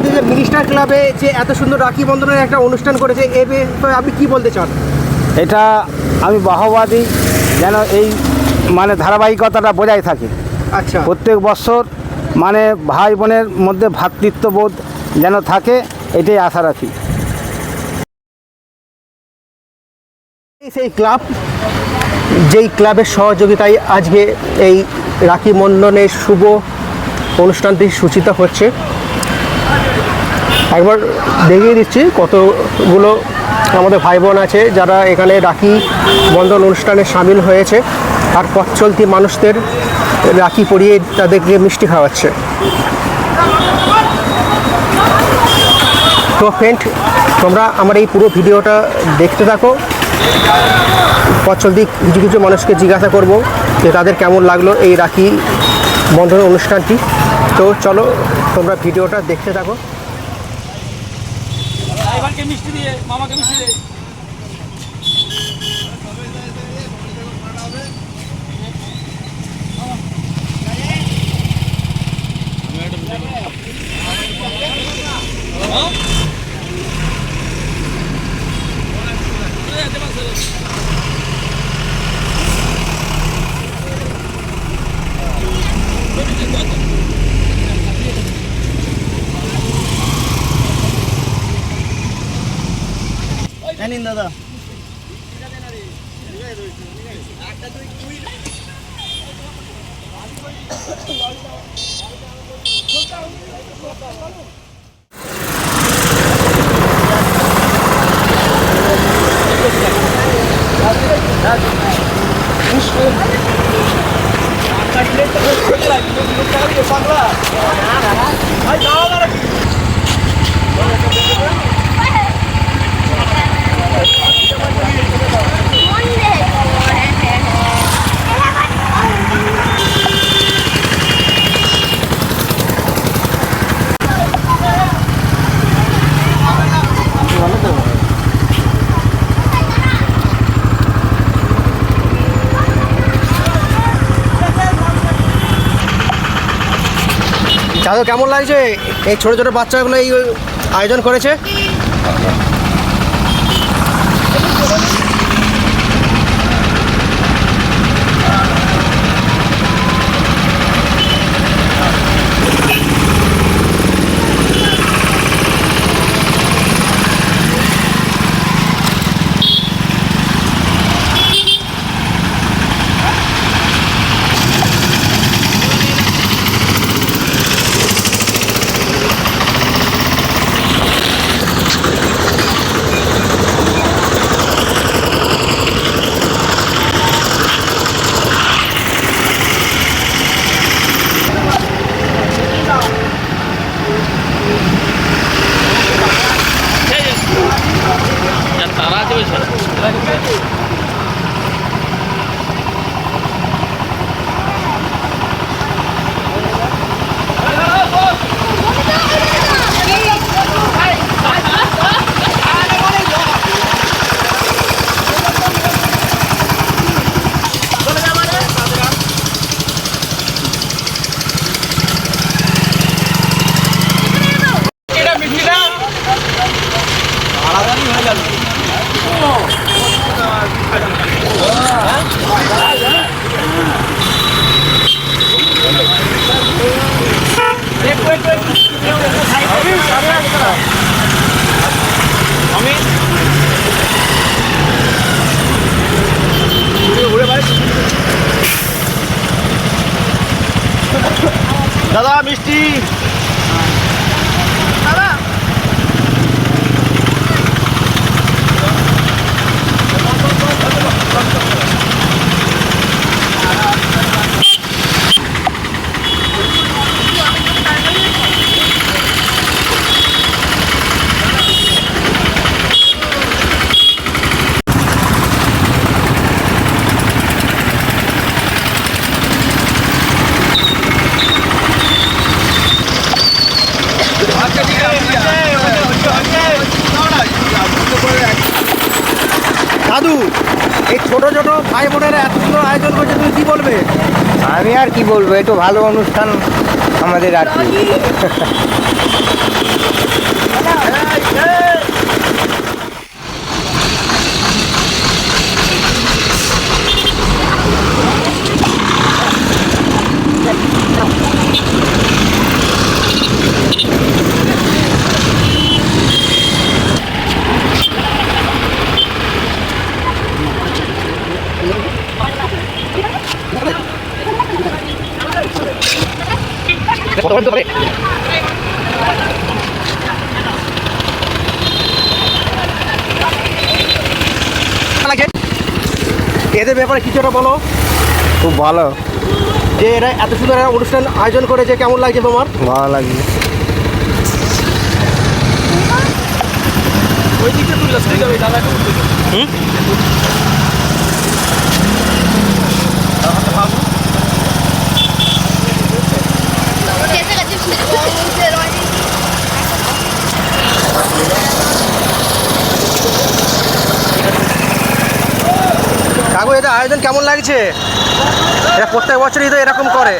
আমাদের যে মিনিস্টার ক্লাবে যে এত সুন্দর রাখি বন্ধনের একটা অনুষ্ঠান করেছে এ বিষয়ে আপনি কি বলতে চান? এটা আমি বাহবা দিই যেন এই মানে ধারাবাহিকতাটা বজায় থাকে। আচ্ছা। প্রত্যেক বছর মানে ভাই বোনের মধ্যে ভ্রাতৃত্ববোধ যেন থাকে এটাই আশা রাখি। সেই ক্লাব যেই ক্লাবের সহযোগিতায় আজকে এই রাখি বন্ধনের শুভ অনুষ্ঠানটি সূচিত হচ্ছে। একবার দেখিয়ে দিচ্ছি কতগুলো আমাদের ভাই বোন আছে, যারা এখানে রাখি বন্ধন অনুষ্ঠানে সামিল হয়েছে আর পথ চলতি মানুষদের রাখি পরিয়ে তাদেরকে মিষ্টি খাওয়াচ্ছে। তো ফ্রেন্ড তোমরা আমার এই পুরো ভিডিওটা দেখতে থাকো। পথ চলতি কিছু কিছু মানুষকে জিজ্ঞাসা করব যে তাদের কেমন লাগল এই রাখি বন্ধন অনুষ্ঠানটি। তো চলো, তোমরা ভিডিওটা দেখতে থাকো। ড্রাইভারকে মিষ্টি দিয়ে মামাকে মিষ্টি দিয়ে। Ja, dat is het. Het niet. Ik heb niet. Ik heb niet. Ik heb het niet. Ik heb het niet. Ik niet. দাদা কেমন লাগছে? এই ছোট ছোট বাচ্চাগুলো এই আয়োজন করেছে তারা আছে ওই side। এটা মিষ্টিটা আলাদাই হয়ে যাবে আমি দাদা মিষ্টি দাদু এই ছোট ছোট ভাই বোনেরা এত সুন্দর আয়োজন করছে তুমি কি বলবে? আমি আর কি বলব এ তো ভালো অনুষ্ঠান আমাদের আর কি। এদের ব্যাপারে কিছুটা বলো। খুব ভালো। যে এরা এত সুন্দর একটা অনুষ্ঠান আয়োজন করেছে কেমন লাগছে তোমার? ভালো লাগছে। ওই দিকটা তুললে দাদা এদের আয়োজন কেমন লাগছে? এরা প্রত্যেক বছরই তো এরকম করে।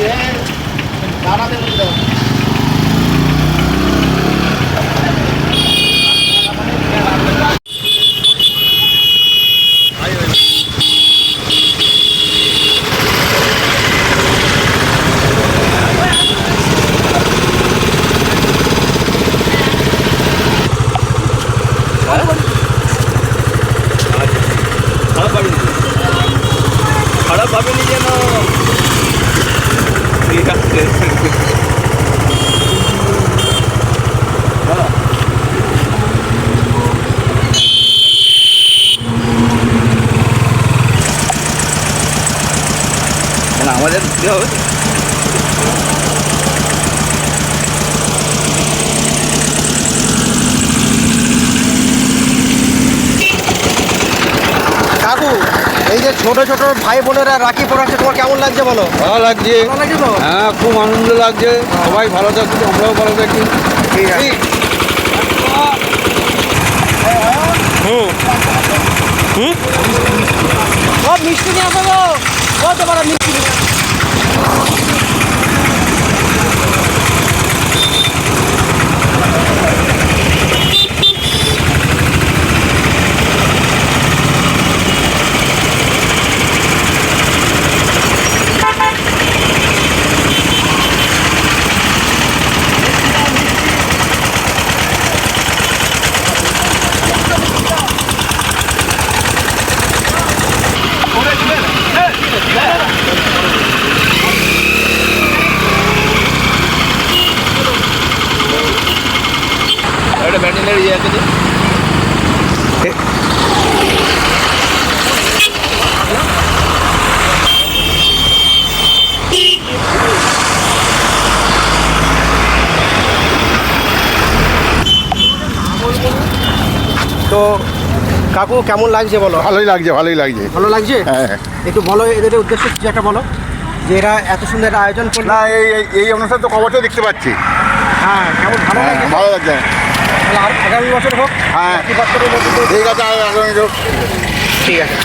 예. 나라 됩니다. আমাদের দিতে হবে? কাকু এই যে ছোট ছোট ভাই বোনেরা রাখি পড়াচ্ছে তোমার কেমন লাগছে বলো? ভালো লাগছে। হ্যাঁ খুব আনন্দ লাগছে। সবাই ভালো থাকুক আমরাও ভালো থাকি ঠিক আছে। সব মিষ্টি নিয়ে আসো গো বড় মিষ্টি নিয়ে আসো। একটা ব্যান্ডেলের ইয়ে আছে যে তো কাকু কেমন লাগছে বলো? ভালোই লাগছে ভালোই লাগছে। ভালো লাগছে? হ্যাঁ। একটু বলো এদের উদ্দেশ্য কিছু একটা বলো? যে এরা এত সুন্দর একটা আয়োজন করল। না এই এই- অনুষ্ঠান তো কবছর দেখতে পাচ্ছি। হ্যাঁ কেমন ভালো হ্যাঁ, লাগছে? ভালো লাগছে। আর আগামী বছর হোক হ্যাঁ। ঠিক আছে আগামী হোক। ঠিক আছে।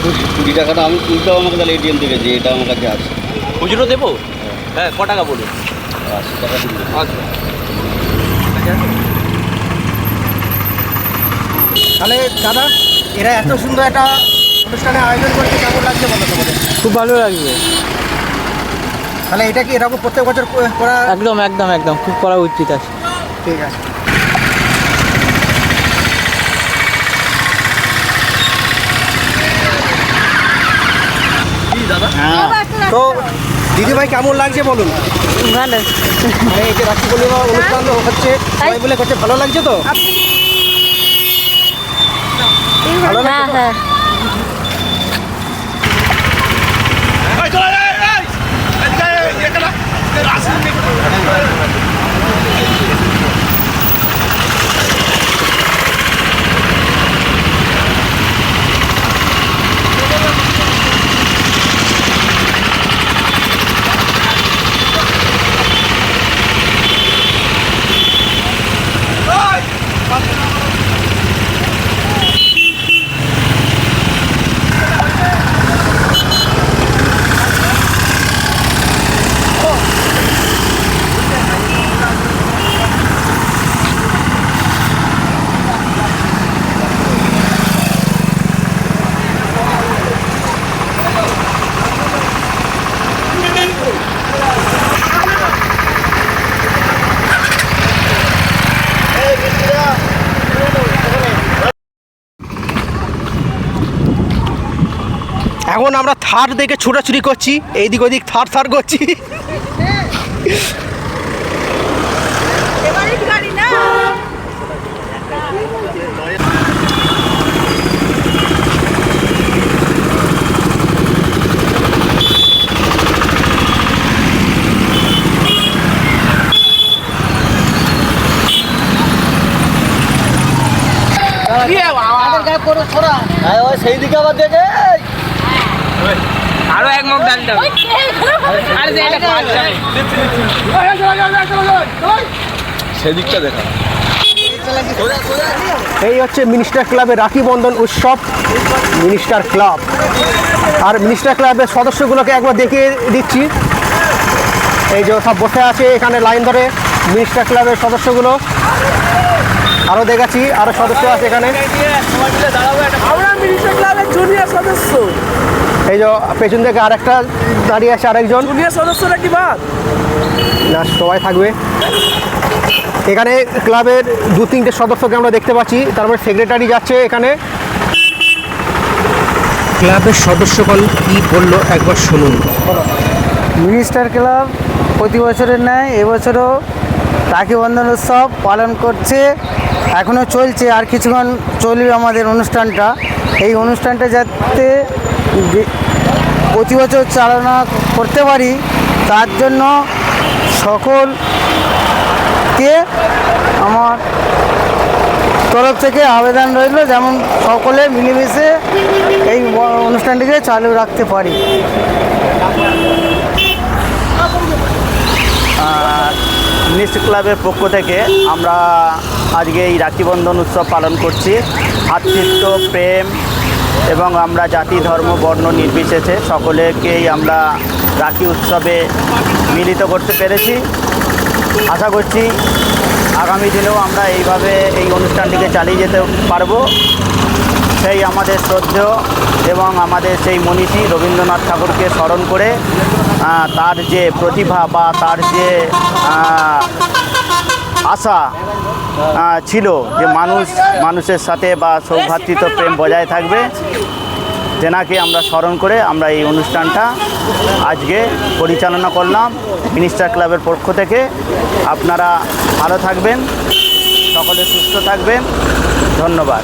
কুড়ি কুড়ি টাকাটা আমি তুলতেও আমাকে তাহলে এটিএম থেকে যে এটা আমার কাছে আছে। খুচরো দেবো? হ্যাঁ ক টাকা বলুন? আশি টাকা আচ্ছা। তাহলে দাদা এরা এত সুন্দর একটা অনুষ্ঠানে আয়োজন করেছে কেমন লাগছে বলো তোমাদের? খুব ভালো লাগবে। তাহলে এটা কি এরকম প্রত্যেক বছর করা একদম একদম একদম খুব করা উচিত আছে। ঠিক আছে। তো দিদিভাই কেমন লাগছে বলুন? ভালো। মানে এই যে রাখি পূর্ণিমা অনুষ্ঠান হচ্ছে সবাই বলে ভালো লাগছে তো? ভালো লাগছে তো? হ্যাঁ এখন আমরা থার দেখে ছোটাছুটি করছি এইদিক ওইদিক থার থার করছি। সেই দিকে আবার দেখে। আরও এক মুখ ডাল দাও। আরে যে এটা সেদিকটা দেখা। এই হচ্ছে মিনিস্টার ক্লাবের রাখি বন্ধন উৎসব মিনিস্টার ক্লাব। আর মিনিস্টার ক্লাবের সদস্যগুলোকে একবার দেখিয়ে দিচ্ছি। এই যে সব বসে আছে এখানে লাইন ধরে মিনিস্টার ক্লাবের সদস্যগুলো। আরও দেখাচ্ছি আরও সদস্য আছে এখানে। আমরা মিনিস্টার ক্লাবের জুনিয়র সদস্য। এই যে পেছন থেকে আরেকটা দাঁড়িয়ে আছে আরেকজন। সদস্যরা কি বাদ? না সবাই থাকবে। এখানে ক্লাবের দু তিনটে সদস্যকে আমরা দেখতে পাচ্ছি তারপরে সেক্রেটারি যাচ্ছে এখানে। ক্লাবের সদস্যগণ কি বলল একবার শুনুন। মিনিস্টার ক্লাব প্রতি বছরের ন্যায় এবছরও রাখি বন্ধন উৎসব পালন করছে এখনও চলছে আর কিছুক্ষণ চলবে আমাদের অনুষ্ঠানটা। এই অনুষ্ঠানটা যাতে প্রতি বছর চালনা করতে পারি, তার জন্য সকলকে আমার তরফ থেকে আবেদন রইল, যেমন সকলে মিলেমিশে এই অনুষ্ঠানটিকে চালু রাখতে পারি। মিনিস্ট ক্লাবের পক্ষ থেকে আমরা আজকে এই রাখি বন্ধন উৎসব পালন করছি। ভ্রাতৃত্ব প্রেম এবং আমরা জাতি, ধর্ম, বর্ণ নির্বিশেষে সকলেকেই আমরা রাখি উৎসবে মিলিত করতে পেরেছি। আশা করছি আগামী দিনেও আমরা এইভাবে এই অনুষ্ঠানটিকে চালিয়ে যেতে পারব। সেই আমাদের শ্রদ্ধেয় এবং আমাদের সেই মনীষী রবীন্দ্রনাথ ঠাকুরকে স্মরণ করে তার যে প্রতিভা বা তার যে আশা ছিল যে মানুষ, মানুষের সাথে বা সৌভ্রাতৃত্ব প্রেম বজায় থাকবে। তেনাকে আমরা স্মরণ করে আমরা এই অনুষ্ঠানটা আজকে পরিচালনা করলাম মিনিস্টার ক্লাবের পক্ষ থেকে। আপনারা ভালো থাকবেন, সকলে সুস্থ থাকবেন। ধন্যবাদ।